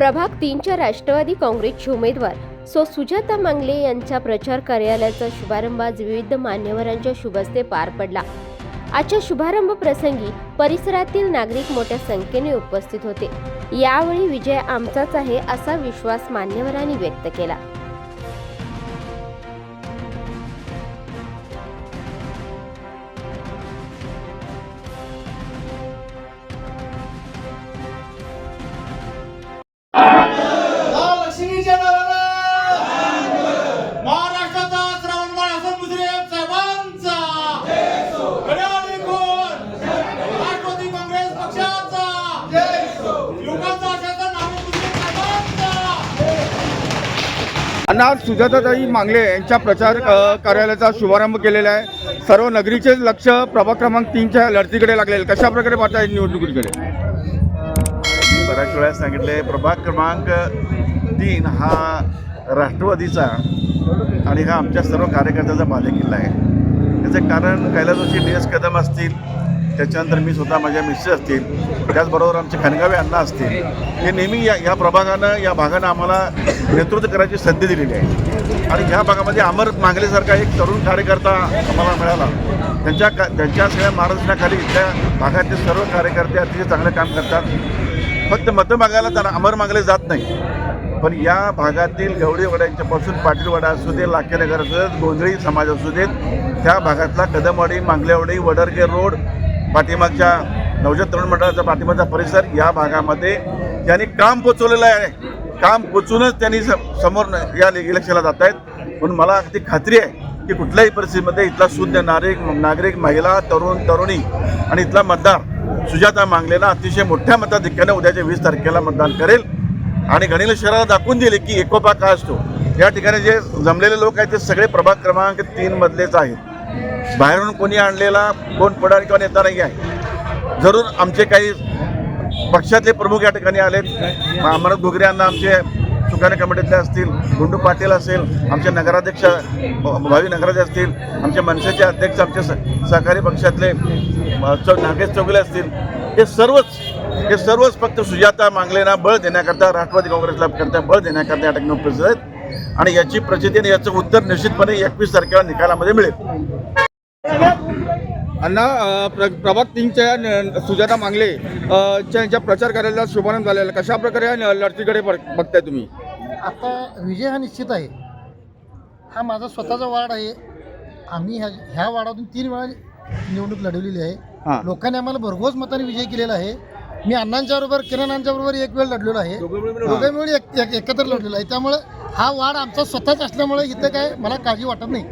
प्रभाग तीनच्या राष्ट्रवादी काँग्रेसचे उमेदवार सो सुजाता मांगले यांच्या प्रचार कार्यालयाचा शुभारंभ आज विविध मान्यवरांच्या शुभस्ते पार पडला. आजच्या शुभारंभ प्रसंगी परिसरातील नागरिक मोठ्या संख्येने उपस्थित होते. यावेळी विजय आमचाच आहे असा विश्वास मान्यवरांनी व्यक्त केला. अण्णा आज सुजाताताई मांगले यांच्या प्रचार कार्यालयाचा शुभारंभ केलेला आहे. सर्व नगरीचे लक्ष प्रभाग क्रमांक तीनच्या लढतीकडे लागले कशा प्रकारे पाहता येईल निवडणुकीकडे? मी बऱ्याच वेळा सांगितले प्रभाग क्रमांक तीन हा राष्ट्रवादीचा आणि हा आमच्या सर्व कार्यकर्त्याचा बालेकिल्ला आहे. त्याचं कारण कैलासोशी डी एस कदम असतील त्याच्यानंतर मी स्वतः माझ्या मिस्टर असतील त्याचबरोबर आमचे खनगावे अण्णा असतील हे नेहमी या या प्रभागानं या भागानं आम्हाला नेतृत्व करायची संधी दिलेली आहे. आणि ह्या भागामध्ये अमर मांगलेसारखा एक तरुण कार्यकर्ता आम्हाला मिळाला. त्यांच्या का त्यांच्या सगळ्या मार्गदर्शनाखाली इथल्या भागातले सर्व कार्यकर्ते अतिशय चांगलं काम करतात. फक्त मतं मागायला त्यांना अमर मागले जात नाही. पण या भागातील गवळी पाटीलवाडा असू दे लाखेनगर असू देत गोंधळी समाज असू देत त्या भागातला कदमवाडी मांगल्यावाडी वडरगे रोड पाठीमागच्या नवजात तरुण मंडळाचा पाठीमागचा परिसर या भागामध्ये त्यांनी काम पोचवलेलं आहे. काम पोचूनच त्यांनी समोर या इलेक्शनला जात आहेत. म्हणून मला अगदी खात्री आहे की कुठल्याही परिस्थितीमध्ये इथला शुद्ध नागरिक नागरिक महिला तरुण तरुणी आणि इथला मतदार सुजाता मांगलेला अतिशय मोठ्या मताधिक्याने उद्याच्या वीस तारखेला मतदान करेल. आणि गणिल शहराला दाखवून दिले की एकोपा काय असतो? या ठिकाणी जे जमलेले लोक आहेत ते सगळे प्रभाग क्रमांक तीन मधलेच आहेत. बाहेरून कोणी आणलेला कोण पुढारी किंवा नेता नाही आहे. जरूर आमचे काही पक्षातले प्रमुख या ठिकाणी आलेत. अमरत घुगरे यांना आमचे सुकाने कमिटीतले असतील गुंडू पाटील असेल आमचे नगराध्यक्ष भावी नगराध्यक्ष असतील आमचे मनसेचे अध्यक्ष आमचे स- सहकारी पक्षातले चौ नागेश चौगले असतील हे सर्वच हे सर्वच फक्त सुजाता मांगलेना बळ देण्याकरता राष्ट्रवादी काँग्रेसला करता बळ देण्याकरता या ठिकाणी उपस्थित आहेत. आणि याची प्रचिती आणि याचं उत्तर निश्चितपणे एकवीस तारखेला निकालामध्ये मिळेल. अण्णा प्र प्रभाग तीनच्या सुजाता मांगले यांच्या प्रचार कार्यालयाचा शुभारंभ झालेला. कशा प्रकारे या लढतीकडे बघ- बघताय तुम्ही? आता विजय हा निश्चित आहे. हा माझा स्वतःचा वार्ड आहे. आम्ही ह्या ह्या वार्डातून तीन वेळा निवडणूक लढवलेली आहे. हां. लोकांनी आम्हाला भरघोस मताने विजय केलेला आहे. मी अण्णांच्या बरोबर किरणांच्या बरोबर एक वेळ लढलेलो आहे. दोघे मिळून एक- एक- एकत्र लढलेलो आहे. त्यामुळे हा वार्ड आमचा स्वतःच असल्यामुळे इथं काय मला काळजी वाटत नाही.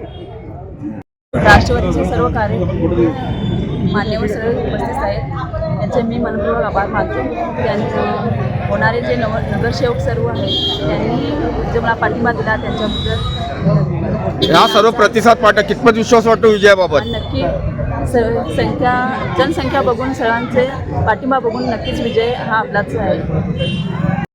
राष्ट्रवादीचे सर्व कार्य मान्यवर सर्व उपस्थित आहेत. त्यांचे मी मनपूर्वक आभार मानतो. त्यांचं होणारे जे नव नगरसेवक सर्व आहेत त्यांनी जो मला पाठिंबा दिला त्यांच्याबद्दल हा सर्व प्रतिसाद पाहता कितपत विश्वास वाटतो विजयाबाबत? नक्की संख्या जनसंख्या बघून सर्वांचे पाठिंबा बघून नक्कीच विजय हा आपलाच आहे.